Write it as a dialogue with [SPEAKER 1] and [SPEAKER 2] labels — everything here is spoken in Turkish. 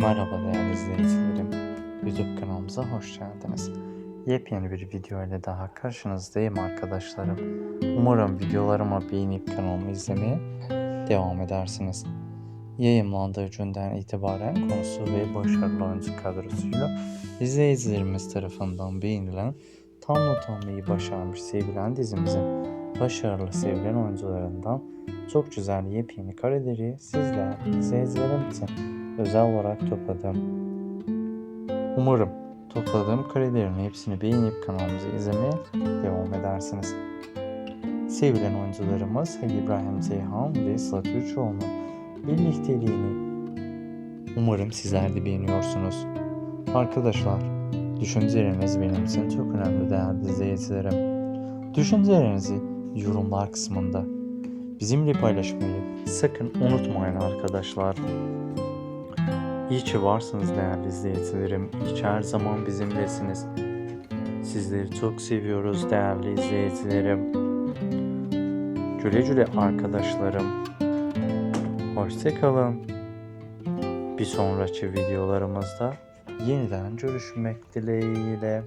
[SPEAKER 1] Merhaba değerli izleyicilerim. YouTube kanalımıza hoş geldiniz. Yepyeni bir video ile daha karşınızdayım arkadaşlarım. Umarım videolarımı beğenip kanalımı izlemeye devam edersiniz. Yayınlandığı günden itibaren konusu ve başarılı oyuncu kadrosuyla izleyicilerimiz tarafından beğenilen tam not almayı başarmış sevilen dizimizin başarılı sevilen oyuncularından çok güzel yepyeni kareleri sizler izleyicilerim için özel olarak topladım. Umarım topladığım karelerin hepsini beğenip kanalımızı izlemeye devam edersiniz. Sevilen oyuncularımız Halil İbrahim Ceyhan ve Sıla Türkoğlu'nun birlikteliğini umarım sizler de beğeniyorsunuz. Arkadaşlar, düşünceleriniz benim için çok önemli değerli izleyicilerim. Düşüncelerinizi yorumlar kısmında bizimle paylaşmayı sakın unutmayın arkadaşlar. İyi ki varsınız değerli izleyicilerim. İyi ki her zaman bizimlesiniz. Sizleri çok seviyoruz değerli izleyicilerim. Güle güle arkadaşlarım. Hoşçakalın. Bir sonraki videolarımızda yeniden görüşmek dileğiyle.